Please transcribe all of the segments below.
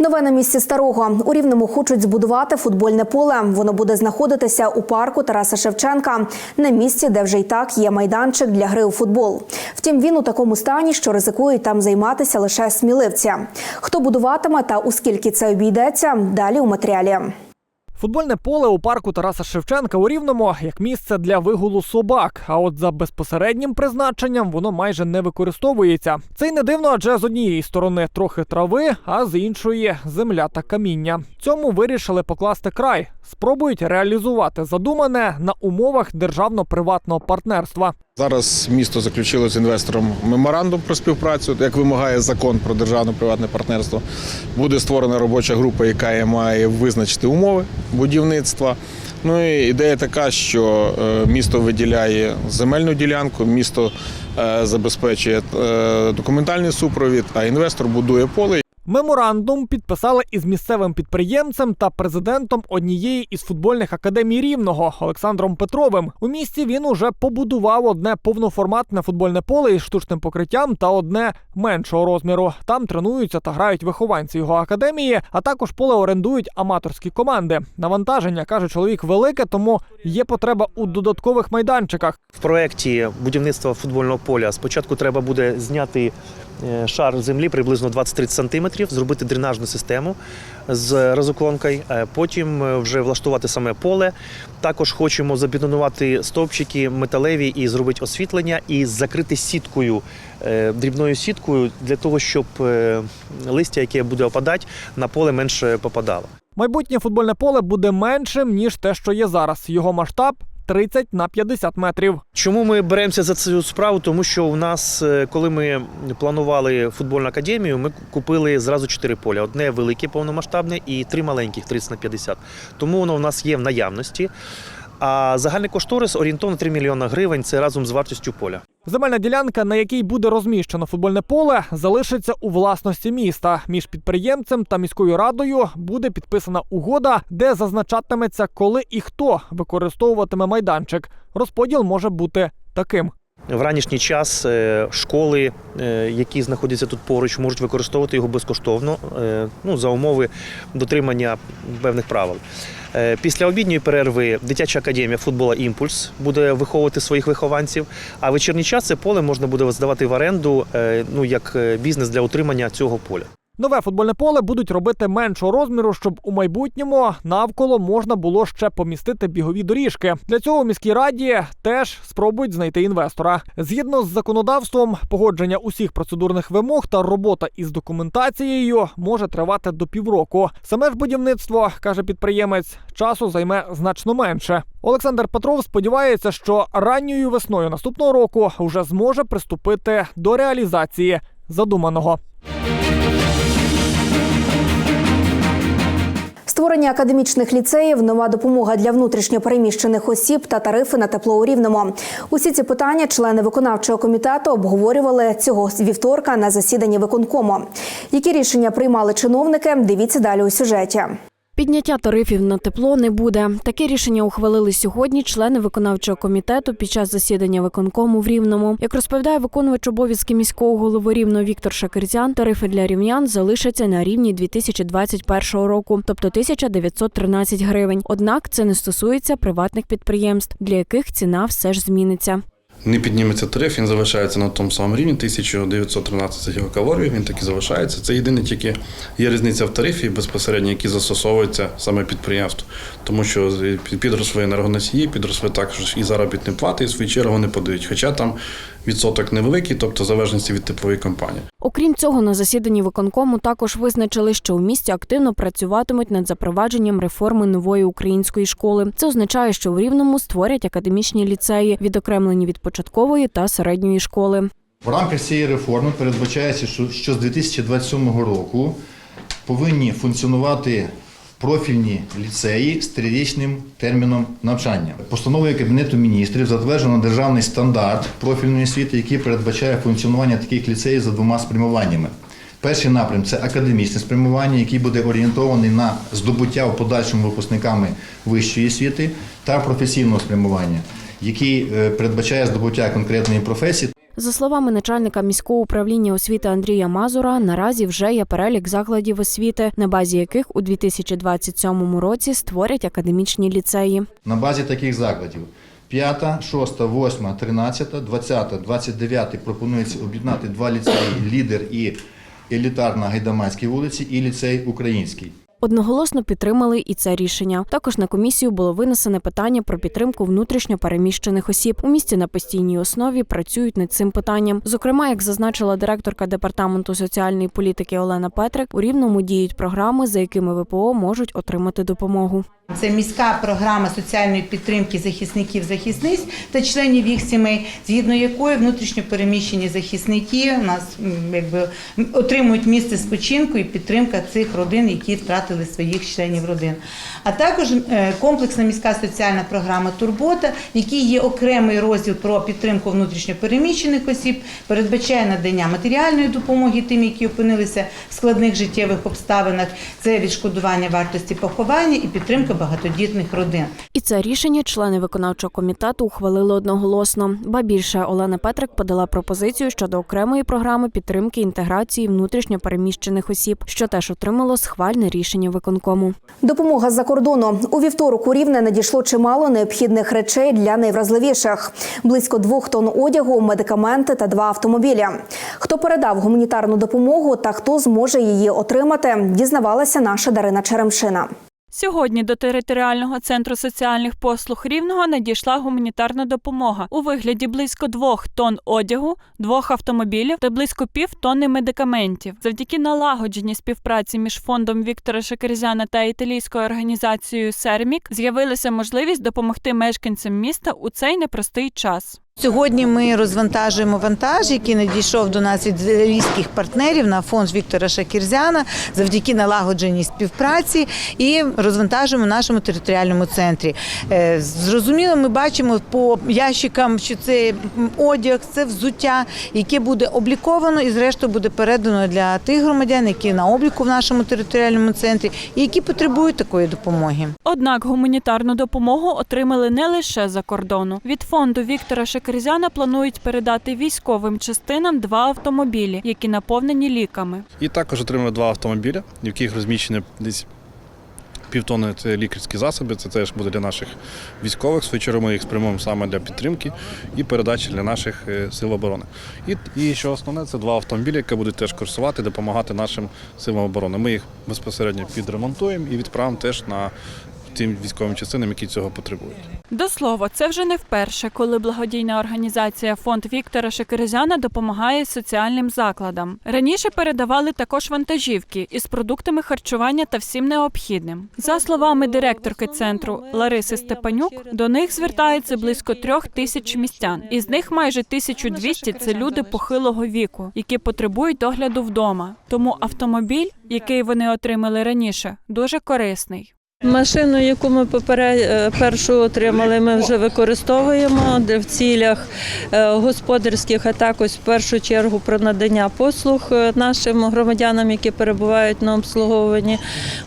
Нове на місці старого у рівному хочуть збудувати футбольне поле. Воно буде знаходитися у парку Тараса Шевченка на місці, де вже й так є майданчик для гри у футбол. Втім, він у такому стані, що ризикують там займатися лише сміливці. Хто будуватиме та у скільки це обійдеться, далі у матеріалі. Футбольне поле у парку Тараса Шевченка у Рівному як місце для вигулу собак. А от за безпосереднім призначенням воно майже не використовується. Це й не дивно, адже з однієї сторони трохи трави, а з іншої земля та каміння. Цьому вирішили покласти край. Спробують реалізувати задумане на умовах державно-приватного партнерства. Зараз місто заключило з інвестором меморандум про співпрацю, як вимагає закон про державно-приватне партнерство. Буде створена робоча група, яка має визначити умови будівництва. Ну і ідея така, що е, місто виділяє земельну ділянку, місто е, забезпечує е, документальний супровід, а інвестор будує поле. Меморандум підписали із місцевим підприємцем та президентом однієї із футбольних академій рівного Олександром Петровим. У місті він уже побудував одне повноформатне футбольне поле із штучним покриттям та одне меншого розміру. Там тренуються та грають вихованці його академії, а також поле орендують аматорські команди. Навантаження каже чоловік велике, тому є потреба у додаткових майданчиках. В проєкті будівництва футбольного поля спочатку треба буде зняти шар землі приблизно 20-30 сантиметрів, зробити дренажну систему з розуклонкою, е, потім е, вже влаштувати саме поле. Також хочемо забетонувати стовпчики металеві і зробити освітлення, і закрити сіткою, е, дрібною сіткою для того, щоб е, листя, яке буде опадати, на поле менше попадало. Майбутнє футбольне поле буде меншим ніж те, що є зараз. Його масштаб 30 на 50 метрів. Чому ми беремося за цю справу? Тому що у нас, е, коли ми планували футбольну академію, ми купили зразу чотири поля: одне велике повномасштабне і три маленьких 30 на 50. Тому воно у нас є в наявності. А загальний кошторис орієнтовно 3 мільйона гривень. Це разом з вартістю поля. Земельна ділянка, на якій буде розміщено футбольне поле, залишиться у власності міста. Між підприємцем та міською радою буде підписана угода, де зазначатиметься, коли і хто використовуватиме майданчик. Розподіл може бути таким. В ранішній час е, школи, е, які знаходяться тут поруч, можуть використовувати його безкоштовно е, ну, за умови дотримання певних правил. Після обідньої перерви дитяча академія футбола Імпульс буде виховувати своїх вихованців. А вечірній час це поле можна буде здавати в оренду ну, як бізнес для утримання цього поля. Нове футбольне поле будуть робити меншого розміру, щоб у майбутньому навколо можна було ще помістити бігові доріжки. Для цього у міській раді теж спробують знайти інвестора. Згідно з законодавством, погодження усіх процедурних вимог та робота із документацією може тривати до півроку. Саме ж будівництво каже підприємець, часу займе значно менше. Олександр Петров сподівається, що ранньою весною наступного року вже зможе приступити до реалізації задуманого. Створення академічних ліцеїв, нова допомога для внутрішньопереміщених осіб та тарифи на тепло у рівному. Усі ці питання члени виконавчого комітету обговорювали цього вівторка на засіданні виконкому. Які рішення приймали чиновники? Дивіться далі у сюжеті. Підняття тарифів на тепло не буде. Таке рішення ухвалили сьогодні члени виконавчого комітету під час засідання виконкому в Рівному. Як розповідає виконувач обов'язки міського голови Рівного Віктор Шакирзян, тарифи для рівнян залишаться на рівні 2021 року, тобто 1913 гривень. Однак це не стосується приватних підприємств, для яких ціна все ж зміниться. Не підніметься тариф, він залишається на тому самому рівні 1913 кілокалорій, він так і залишається. Це єдине тільки є різниця в тарифі безпосередньо, які застосовуються саме підприємство. Тому що підросли енергоносії, підросли також і заробітні плати, і в свою чергу не подають. Хоча там відсоток невеликий, тобто в залежності від типової компанії. Окрім цього, на засіданні виконкому також визначили, що у місті активно працюватимуть над запровадженням реформи нової української школи. Це означає, що в Рівному створять академічні ліцеї, відокремлені від початкової та середньої школи. В рамках цієї реформи передбачається, що що з 2027 року повинні функціонувати профільні ліцеї з трирічним терміном навчання. Постановою Кабінету міністрів затверджено державний стандарт профільної освіти, який передбачає функціонування таких ліцеїв за двома спрямуваннями. Перший напрям це академічне спрямування, який буде орієнтований на здобуття в подальшому випускниками вищої освіти та професійного спрямування, який е, передбачає здобуття конкретної професії. За словами начальника міського управління освіти Андрія Мазура, наразі вже є перелік закладів освіти, на базі яких у 2027 році створять академічні ліцеї. На базі таких закладів 5, 6, 8, 13, 20, 29 пропонується об'єднати два ліцеї лідер і елітарна Гайдамацькій вулиці і ліцей український. Одноголосно підтримали і це рішення. Також на комісію було винесене питання про підтримку внутрішньо переміщених осіб. У місті на постійній основі працюють над цим питанням. Зокрема, як зазначила директорка департаменту соціальної політики Олена Петрик, у рівному діють програми, за якими ВПО можуть отримати допомогу. Це міська програма соціальної підтримки захисників захисниць та членів їх сімей, згідно якої внутрішньо переміщені захисники у нас якби отримують місце спочинку і підтримка цих родин, які втратили своїх членів родин. А також е, комплексна міська соціальна програма Турбота, в якій є окремий розділ про підтримку внутрішньо переміщених осіб, передбачає надання матеріальної допомоги тим, які опинилися в складних життєвих обставинах. Це відшкодування вартості поховання і підтримка багатодітних родин. І це рішення члени виконавчого комітету ухвалили одноголосно. Ба більше Олена Петрик подала пропозицію щодо окремої програми підтримки інтеграції внутрішньо переміщених осіб, що теж отримало схвальне рішення виконкому. Допомога з-за кордону у вівторок у Рівне надійшло чимало необхідних речей для найвразливіших: близько двох тонн одягу, медикаменти та два автомобілі. Хто передав гуманітарну допомогу та хто зможе її отримати, дізнавалася наша Дарина Черемшина. Сьогодні до територіального центру соціальних послуг Рівного надійшла гуманітарна допомога у вигляді близько двох тонн одягу, двох автомобілів та близько пів тонни медикаментів. Завдяки налагодженій співпраці між фондом Віктора Шекерзяна та італійською організацією Сермік з'явилася можливість допомогти мешканцям міста у цей непростий час. Сьогодні ми розвантажуємо вантаж, який надійшов до нас від італійських партнерів на фонд Віктора Шакірзяна завдяки налагодженій співпраці і розвантажуємо в нашому територіальному центрі. Е, Зрозуміло, ми бачимо по ящикам, що це одяг, це взуття, яке буде обліковано і, зрештою, буде передано для тих громадян, які на обліку в нашому територіальному центрі і які потребують такої допомоги. Однак гуманітарну допомогу отримали не лише за кордону. Від фонду Віктора Шекерзяна планують передати військовим частинам два автомобілі, які наповнені ліками. І також отримали два автомобіля, в яких розміщені десь півтони лікарські засоби. Це теж буде для наших військових. Свою ми їх спрямуємо саме для підтримки і передачі для наших е, сил оборони. І, і що основне, це два автомобілі, які будуть теж курсувати, допомагати нашим силам оборони. Ми їх безпосередньо підремонтуємо і відправимо теж на тим військовим частинам, які цього потребують. До слова, це вже не вперше, коли благодійна організація фонд Віктора Шекерезяна допомагає соціальним закладам. Раніше передавали також вантажівки із продуктами харчування та всім необхідним. За словами директорки центру Лариси Степанюк, до них звертається близько трьох тисяч містян. Із них майже 1200 – це люди похилого віку, які потребують догляду вдома. Тому автомобіль, який вони отримали раніше, дуже корисний. Машину, яку ми поперед е, першу отримали, ми вже використовуємо в цілях е, господарських, а також в першу чергу про надання послуг е, нашим громадянам, які перебувають на обслуговуванні,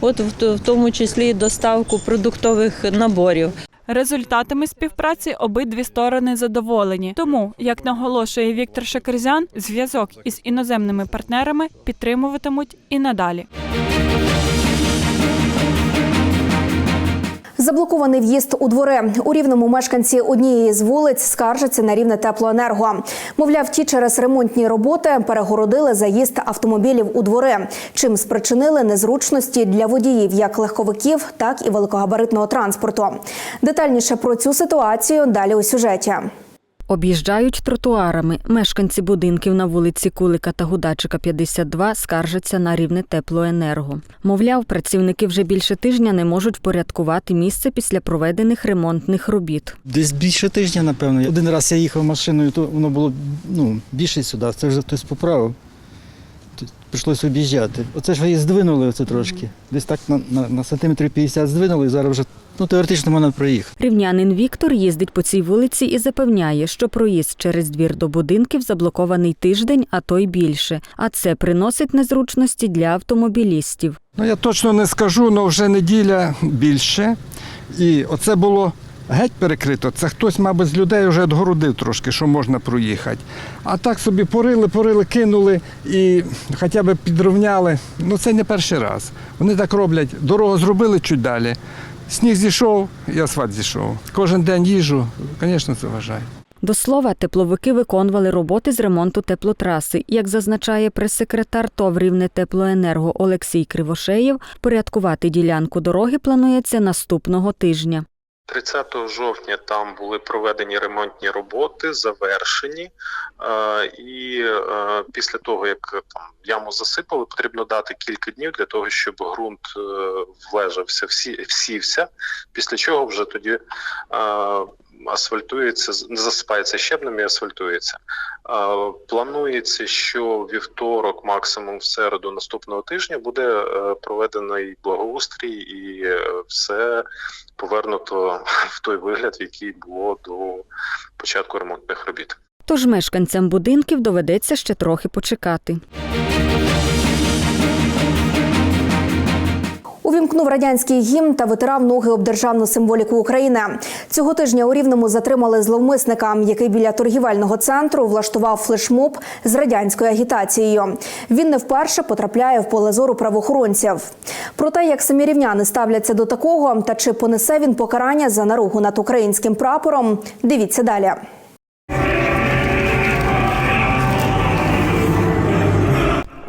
от в тому числі доставку продуктових наборів. Результатами співпраці обидві сторони задоволені. Тому, як наголошує Віктор Шакерзян, зв'язок із іноземними партнерами підтримуватимуть і надалі. Заблокований в'їзд у двори у рівному мешканці однієї з вулиць скаржаться на рівне теплоенерго. Мовляв, ті через ремонтні роботи перегородили заїзд автомобілів у двори, чим спричинили незручності для водіїв як легковиків, так і великогабаритного транспорту. Детальніше про цю ситуацію далі у сюжеті. Об'їжджають тротуарами. Мешканці будинків на вулиці Кулика та Гудачика 52 скаржаться на рівне теплоенерго. Мовляв, працівники вже більше тижня не можуть впорядкувати місце після проведених ремонтних робіт. Десь більше тижня, напевно. Один раз я їхав машиною, то воно було ну, більше сюди, це вже хтось поправив. Прийшлося об'їжджати. Оце ж її здвинули оце трошки. Десь так на, на, на сантиметрів 50 здвинули, і зараз вже ну, теоретично можна проїхати. Рівнянин Віктор їздить по цій вулиці і запевняє, що проїзд через двір до будинків заблокований тиждень, а то й більше. А це приносить незручності для автомобілістів. Ну я точно не скажу, але вже неділя більше. І оце було геть перекрито. Це хтось, мабуть, з людей вже відгородив трошки, що можна проїхати. А так собі порили, порили, кинули і хоча б підрівняли. Ну це не перший раз. Вони так роблять. Дорогу зробили чуть далі. Сніг зійшов і асфальт зійшов. Кожен день їжу, звісно, це вважаю. До слова, тепловики виконували роботи з ремонту теплотраси. Як зазначає прес-секретар ТОВ «Рівне теплоенерго Олексій Кривошеєв, порядкувати ділянку дороги планується наступного тижня. 30 жовтня там були проведені ремонтні роботи, завершені. Е, І е, після того, як там яму засипали, потрібно дати кілька днів для того, щоб ґрунт е, влежався, всі, всівся, після чого вже тоді е, асфальтується, не засипається щебнем і асфальтується. Е, Планується, що вівторок, максимум в середу наступного тижня, буде проведений благоустрій і все повернуто в той вигляд, який було до початку ремонтних робіт. Тож мешканцям будинків доведеться ще трохи почекати. Увімкнув радянський гімн та витирав ноги об державну символіку України. Цього тижня у Рівному затримали зловмисника, який біля торгівельного центру влаштував флешмоб з радянською агітацією. Він не вперше потрапляє в поле зору правоохоронців. Про те, як самі рівняни ставляться до такого та чи понесе він покарання за наругу над українським прапором, дивіться далі.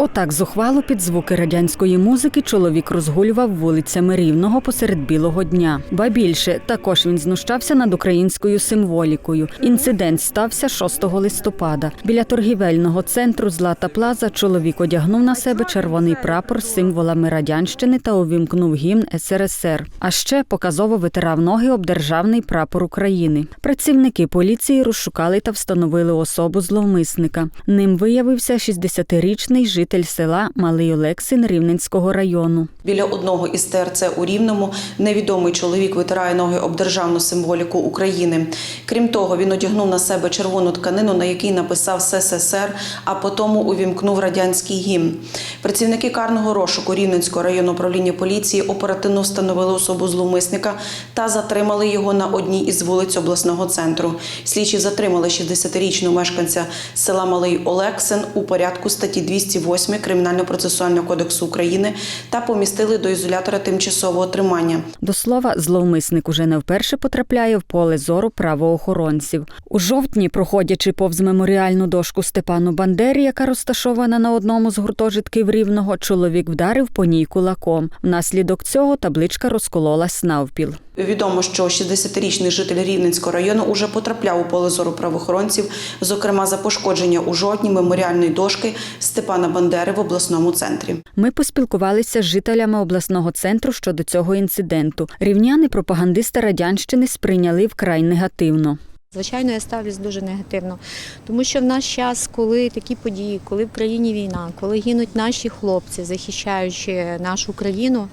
Отак зухвало під звуки радянської музики чоловік розгулював вулицями Рівного посеред білого дня. Ба більше також він знущався над українською символікою. Інцидент стався 6 листопада. Біля торгівельного центру Злата Плаза чоловік одягнув на себе червоний прапор з символами радянщини та увімкнув гімн СРСР. А ще показово витирав ноги об державний прапор України. Працівники поліції розшукали та встановили особу зловмисника. Ним виявився 60-річний житель села Малий Олексин Рівненського району. Біля одного із ТРЦ у Рівному невідомий чоловік витирає ноги об державну символіку України. Крім того, він одягнув на себе червону тканину, на якій написав СССР, а потім увімкнув радянський гімн. Працівники карного розшуку Рівненського районного управління поліції оперативно встановили особу зловмисника та затримали його на одній із вулиць обласного центру. Слідчі затримали 60-річного мешканця села Малий Олексин у порядку статті 208 Кримінально-процесуального кодексу України та помістили до ізолятора тимчасового тримання. До слова, зловмисник уже не вперше потрапляє в поле зору правоохоронців. У жовтні, проходячи повз меморіальну дошку Степану Бандері, яка розташована на одному з гуртожитків рівного, чоловік вдарив по ній кулаком. Внаслідок цього табличка розкололась навпіл. Відомо, що 60-річний житель Рівненського району уже потрапляв у поле зору правоохоронців, зокрема за пошкодження у жовтні меморіальної дошки Степана Бандери в обласному центрі. Ми поспілкувалися з жителями обласного центру щодо цього інциденту. Рівняни пропагандисти радянщини сприйняли вкрай негативно. Звичайно, я ставлюсь дуже негативно, тому що в наш час, коли такі події, коли в країні війна, коли гинуть наші хлопці, захищаючи нашу країну.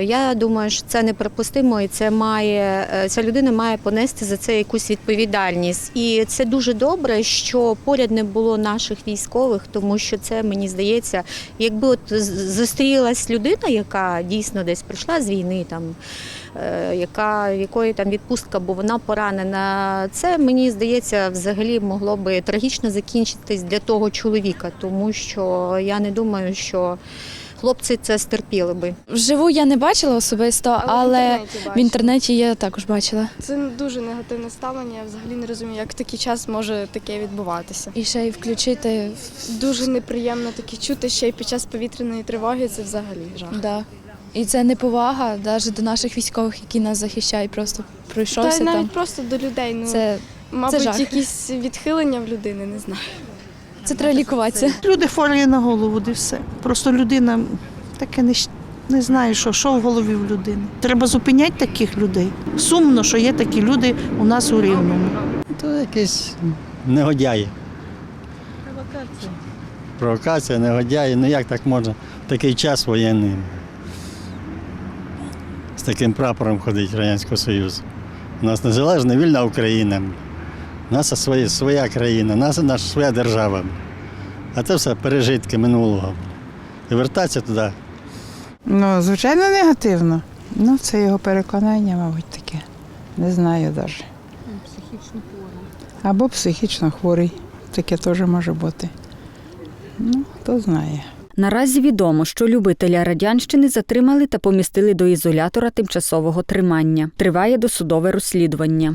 Я думаю, що це неприпустимо, і це має ця людина має понести за це якусь відповідальність. І це дуже добре, що поряд не було наших військових, тому що це мені здається, якби от зустрілась людина, яка дійсно десь прийшла з війни, там яка якої там відпустка, бо вона поранена. Це мені здається, взагалі могло би трагічно закінчитись для того чоловіка, тому що я не думаю, що. Хлопці це стерпіли би. Вживу я не бачила особисто, але, в інтернеті я також бачила. Це дуже негативне ставлення. Я взагалі не розумію, як в такий час може таке відбуватися. І ще й включити дуже неприємно таке чути ще й під час повітряної тривоги. Це взагалі жах. Да. І це неповага навіть до наших військових, які нас захищають, просто пройшовся Та навіть там. просто до людей. Ну Це, мабуть, це жах. якісь відхилення в людини, не знаю. Це треба лікуватися. Люди хворі на голову, де все. Просто людина таке не, не знає, що, що в голові в людини. Треба зупиняти таких людей. Сумно, що є такі люди у нас у Рівному. То якісь негодяї. провокація, негодяї. Ну як так можна в такий час воєнний з таким прапором ходить Радянського Союзу? У нас незалежна вільна Україна. У нас своя, своя країна, у нас наша своя держава. А це все пережитки минулого. І вертатися туди. Ну, звичайно, негативно. Ну, це його переконання, мабуть, таке. Не знаю навіть. Психічно хворий. Або психічно хворий. Таке теж може бути. Ну, хто знає. Наразі відомо, що любителя радянщини затримали та помістили до ізолятора тимчасового тримання. Триває досудове розслідування.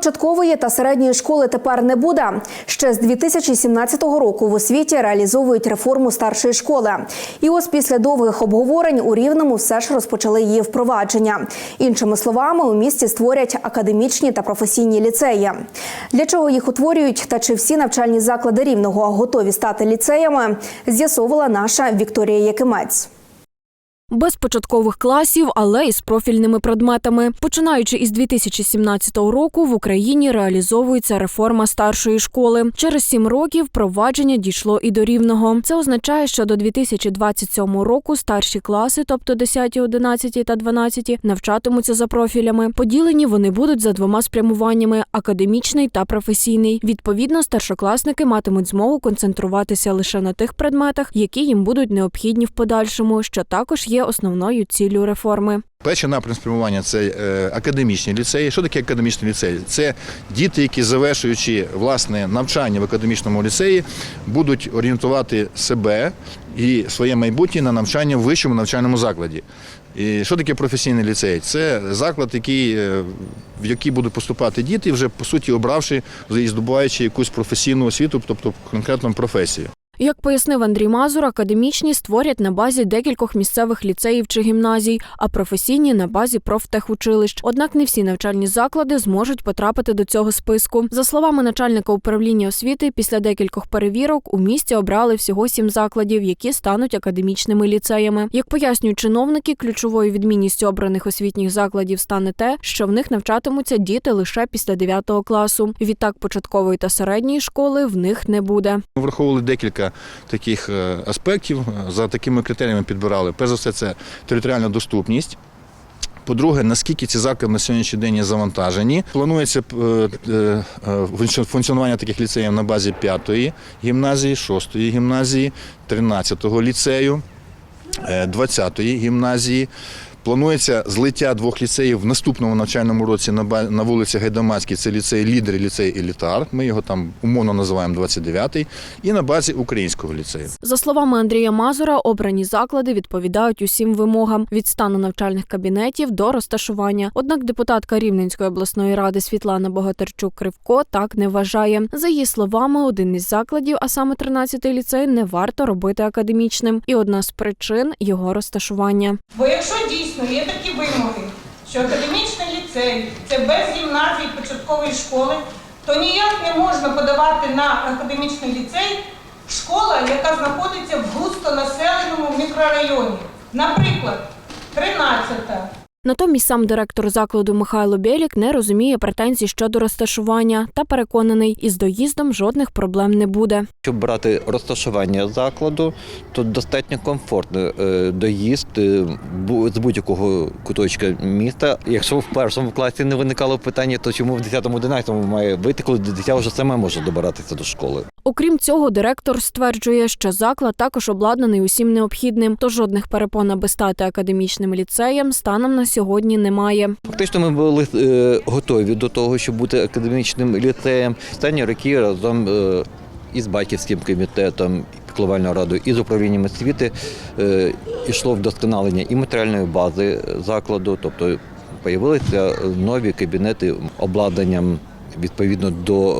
Початкової та середньої школи тепер не буде. Ще з 2017 року в освіті реалізовують реформу старшої школи. І ось після довгих обговорень у Рівному все ж розпочали її впровадження. Іншими словами, у місті створять академічні та професійні ліцеї. Для чого їх утворюють та чи всі навчальні заклади Рівного готові стати ліцеями, з'ясовувала наша Вікторія Якимець. Без початкових класів, але із профільними предметами. Починаючи із 2017 року в Україні реалізовується реформа старшої школи. Через сім років провадження дійшло і до рівного. Це означає, що до 2027 року старші класи, тобто 10, 11 та 12, навчатимуться за профілями. Поділені вони будуть за двома спрямуваннями: академічний та професійний. Відповідно, старшокласники матимуть змогу концентруватися лише на тих предметах, які їм будуть необхідні в подальшому, що також є основною ціллю реформи. Перший напрям спрямування це е, академічні ліцеї. Що таке академічний ліцей? Це діти, які завершуючи власне навчання в академічному ліцеї, будуть орієнтувати себе і своє майбутнє на навчання в вищому навчальному закладі. І що таке професійний ліцей? Це заклад, який, е, в який будуть поступати діти, вже по суті обравши і здобуваючи якусь професійну освіту, тобто конкретну професію. Як пояснив Андрій Мазур, академічні створять на базі декількох місцевих ліцеїв чи гімназій, а професійні на базі профтехучилищ. Однак не всі навчальні заклади зможуть потрапити до цього списку. За словами начальника управління освіти, після декількох перевірок у місті обрали всього сім закладів, які стануть академічними ліцеями. Як пояснюють чиновники, ключовою відмінністю обраних освітніх закладів стане те, що в них навчатимуться діти лише після 9 класу. Відтак початкової та середньої школи в них не буде. Враховували декілька таких е, аспектів. За такими критеріями підбирали. Перш за все, це територіальна доступність. По-друге, наскільки ці заклади на сьогоднішній день є завантажені. Планується е, е, е, функціонування таких ліцеїв на базі 5-ї гімназії, 6-ї гімназії, 13-го ліцею, е, 20-ї гімназії. Планується злиття двох ліцеїв в наступному навчальному році на вулиці Гайдамацькій. Це ліцей Лідер і ліцей Елітар. Ми його там умовно називаємо 29-й. І на базі українського ліцею. За словами Андрія Мазура, обрані заклади відповідають усім вимогам від стану навчальних кабінетів до розташування. Однак депутатка Рівненської обласної ради Світлана Богатирчук Кривко так не вважає. За її словами, один із закладів, а саме 13-й ліцей, не варто робити академічним. І одна з причин його розташування. Бо якщо дійсно є такі вимоги, що академічний ліцей це без гімназії початкової школи, то ніяк не можна подавати на академічний ліцей школа, яка знаходиться в густонаселеному мікрорайоні. Наприклад, 13-та. Натомість сам директор закладу Михайло Бєлік не розуміє претензій щодо розташування та переконаний, із доїздом жодних проблем не буде. Щоб брати розташування закладу, то достатньо комфортно е, доїзд е, з будь-якого куточка міста. Якщо в першому класі не виникало питання, то чому в 10-11 має вийти, коли дитя вже саме може добиратися до школи? Окрім цього, директор стверджує, що заклад також обладнаний усім необхідним, тож жодних перепон, аби стати академічним ліцеєм, станом на сьогодні немає. Фактично, ми були е, готові до того, щоб бути академічним ліцеєм. Останні роки разом е, із батьківським комітетом, піклувальною радою і з управлінням освіти е, йшло вдосконалення і матеріальної бази закладу, тобто появилися нові кабінети обладнанням відповідно до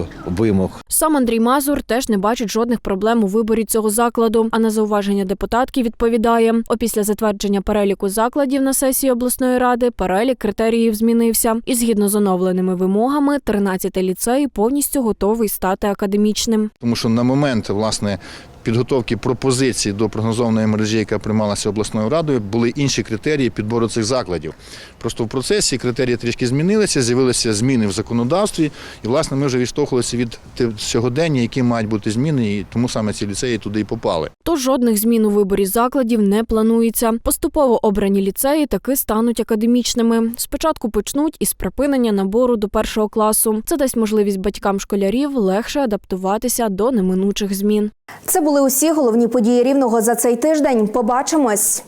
е, вимог Сам Андрій Мазур теж не бачить жодних проблем у виборі цього закладу. А на зауваження депутатки відповідає: опісля затвердження переліку закладів на сесії обласної ради перелік критеріїв змінився. І згідно з оновленими вимогами, 13-й ліцей повністю готовий стати академічним. Тому що на момент власне підготовки пропозицій до прогнозованої мережі, яка приймалася обласною радою, були інші критерії підбору цих закладів. Просто в процесі критерії трішки змінилися, з'явилися зміни в законодавстві, і власне ми вже відштовхувалися від сьогодення, які мають бути зміни, і тому саме ці ліцеї туди і попали. Тож жодних змін у виборі закладів не планується. Поступово обрані ліцеї таки стануть академічними. Спочатку почнуть із припинення набору до першого класу. Це дасть можливість батькам школярів легше адаптуватися до неминучих змін. Це були усі головні події рівного за цей тиждень. Побачимось.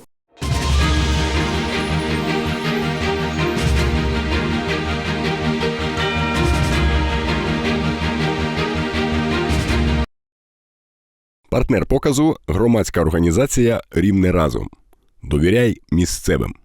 Партнер показу громадська організація Рівне разом. Довіряй місцевим.